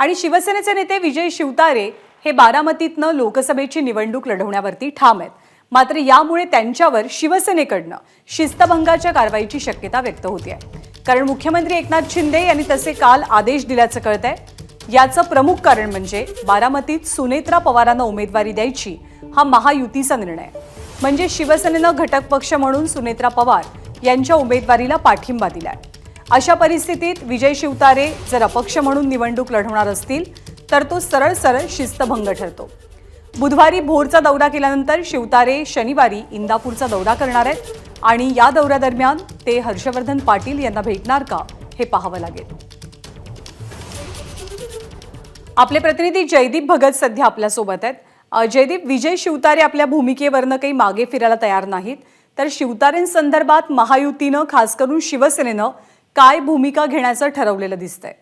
आणि शिवसेनेचे नेते विजय शिवतारे हे बारामतीतनं लोकसभेची निवडणूक लढवण्यावरती ठाम आहेत. मात्र यामुळे त्यांच्यावर शिवसेनेकडनं शिस्तभंगाच्या कारवाईची शक्यता व्यक्त होती आहे कारण मुख्यमंत्री एकनाथ शिंदे यांनी तसे काल आदेश दिल्याचं कळतंय. याचं प्रमुख कारण म्हणजे बारामतीत सुनेत्रा पवारांना उमेदवारी द्यायची हा महायुतीचा निर्णय. म्हणजे शिवसेनेनं घटक पक्ष म्हणून सुनेत्रा पवार यांच्या उमेदवारीला पाठिंबा दिलाय. अशा परिस्थितीत विजय शिवतारे जर अपक्ष म्हणून निवडणूक लढवणार असतील तर तो सरळ सरळ शिस्तभंग ठरतो. बुधवारी भोरचा दौरा केल्यानंतर शिवतारे शनिवारी इंदापूरचा दौरा करणार आहेत आणि या दौऱ्यादरम्यान ते हर्षवर्धन पाटील यांना भेटणार का हे पाहावं लागेल. आपले प्रतिनिधी जयदीप भगत सध्या आपल्यासोबत आहेत. जयदीप विजय शिवतारे आपल्या भूमिकेवरनं काही मागे फिरायला तयार नाहीत. तर शिवतारेंसंदर्भात महायुतीनं खास करून शिवसेनेनं काय भूमिका घेण्याचं ठरवलेलं दिसतंय.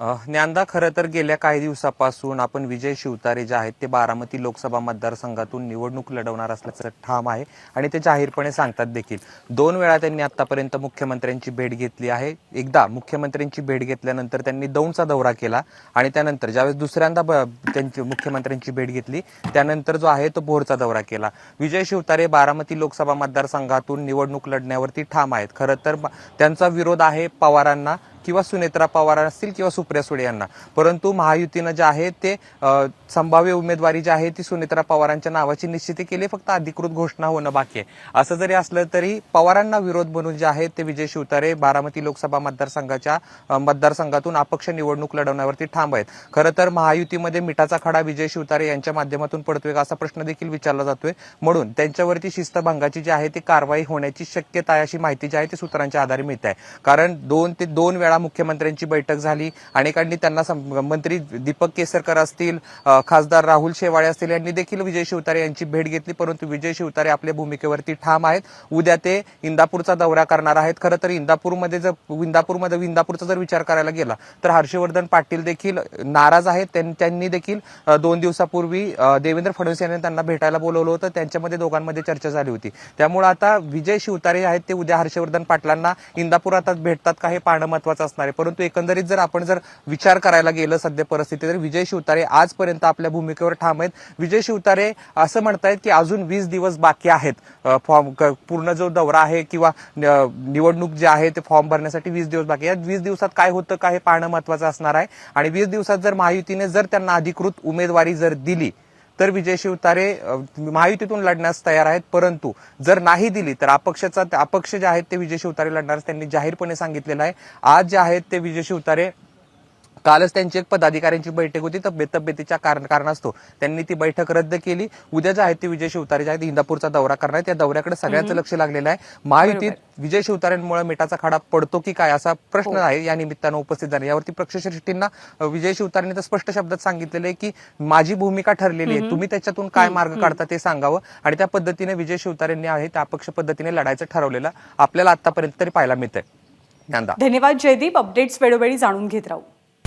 ज्ञानदा खरं तर गेल्या काही दिवसापासून आपण विजय शिवतारे जे आहेत ते बारामती लोकसभा मतदारसंघातून निवडणूक लढवणार असल्याचं ठाम आहे आणि ते जाहीरपणे सांगतात देखील. दोन वेळा त्यांनी आतापर्यंत मुख्यमंत्र्यांची भेट घेतली आहे. एकदा मुख्यमंत्र्यांची भेट घेतल्यानंतर त्यांनी दौंडचा दौरा केला आणि त्यानंतर ज्यावेळेस दुसऱ्यांदा ब- त्यांची मुख्यमंत्र्यांची भेट घेतली त्यानंतर जो आहे तो भोरचा दौरा केला. विजय शिवतारे बारामती लोकसभा मतदारसंघातून निवडणूक लढण्यावरती ठाम आहेत. खरं तर त्यांचा विरोध आहे पवारांना किंवा सुनेत्रा पवार असतील किंवा सुप्रिया सुळे यांना. परंतु महायुतीनं जे आहे ते संभाव्य उमेदवारी जी आहे ती सुनेत्रा पवारांच्या नावाची निश्चिती केली फक्त अधिकृत घोषणा होणं बाकी आहे. असं जरी असलं तरी पवारांना विरोध म्हणून जे आहे ते विजय शिवतारे बारामती लोकसभा मतदारसंघाच्या मतदारसंघातून अपक्ष निवडणूक लढवण्यावरती ठाम आहेत. खरं तर महायुतीमध्ये मिठाचा खडा विजय शिवतारे यांच्या माध्यमातून पडतोय का असा प्रश्न देखील विचारला जातोय. म्हणून त्यांच्यावरती शिस्तभंगाची जी आहे ती कारवाई होण्याची शक्यता आहे अशी माहिती जी आहे ती सूत्रांच्या आधारे मिळत. आहे कारण दोन ते दोन वेळा मुख्यमंत्र्यांची बैठक झाली. अनेकांनी त्यांना मंत्री दीपक केसरकर असतील खासदार राहुल शेवाळे असतील यांनी देखील विजय शिवतारे यांची भेट घेतली. परंतु विजय शिवतारे आपल्या भूमिकेवरती ठाम आहेत. उद्या ते इंदापूरचा दौरा करणार आहेत. खरं तर इंदापूरमध्ये जर इंदापूरमध्ये इंदापूरचा जर विचार करायला गेला तर हर्षवर्धन पाटील देखील नाराज आहेत. त्यांनी देखील दोन दिवसापूर्वी देवेंद्र फडणवीस यांनी त्यांना भेटायला बोलवलं होतं. त्यांच्यामध्ये दोघांमध्ये चर्चा झाली होती. त्यामुळे आता विजय शिवतारे आहेत ते उद्या हर्षवर्धन पाटलांना इंदापुरात भेटतात का हे पाहणं महत्वाचं असणार आहे. परंतु एकंदरीत जर आपण जर विचार करायला गेलं सध्या परिस्थिती तर विजय शिवतारे आजपर्यंत आपल्या भूमिकेवर ठाम आहेत. विजय शिवतारे असं म्हणतायत की अजून वीस दिवस बाकी आहेत. फॉर्म क- पूर्ण जो दौरा आहे किंवा न- निवडणूक जे आहे ते फॉर्म भरण्यासाठी वीस दिवस बाकी आहेत. वीस दिवसात काय होतं का हे पाहणं महत्वाचं असणार आहे. आणि वीस दिवसात जर महायुतीने जर त्यांना अधिकृत उमेदवारी जर दिली तर विजय शिवतारे महायुतीतून लढण्यास तयार आहेत. परंतु जर नाही दिली तर अपक्षाचा अपक्ष जे आहेत ते विजय शिवतारे लढणार त्यांनी जाहीरपणे सांगितलेलं आहे. आज जे आहेत ते विजय शिवतारे कालच त्यांची एक पदाधिकाऱ्यांची बैठक होती तब्येत तब्येतीच्या कारण कारणास्तव. त्यांनी ती बैठक रद्द केली. उद्या जे आहेत ते विजय शिवतारे जे आहेत इंदापूरचा दौरा करणार आहेत. त्या दौऱ्याकडे सगळ्यांचं लक्ष लागलेलं आहे. महायुतीत विजय शिवतारेंमुळे मिठाचा खाडा पडतो की काय असा प्रश्न आहे या निमित्तानं उपस्थित झाला. यावरती प्रक्षश्रेष्ठींना अ, विजय शिवतारेंनी तर स्पष्ट शब्दात सांगितलेलं आहे की माझी भूमिका ठरलेली आहे. तुम्ही त्याच्यातून काय मार्ग काढता ते सांगावं. आणि त्या पद्धतीने विजय शिवतारेंनी आहे त्या अपक्ष पद्धतीने लढायचं ठरवलेलं आपल्याला आतापर्यंत तरी पाहायला मिळतंय. धन्यवाद जयदीप. अपडेट्स वेळोवेळी जाणून घेत राहू.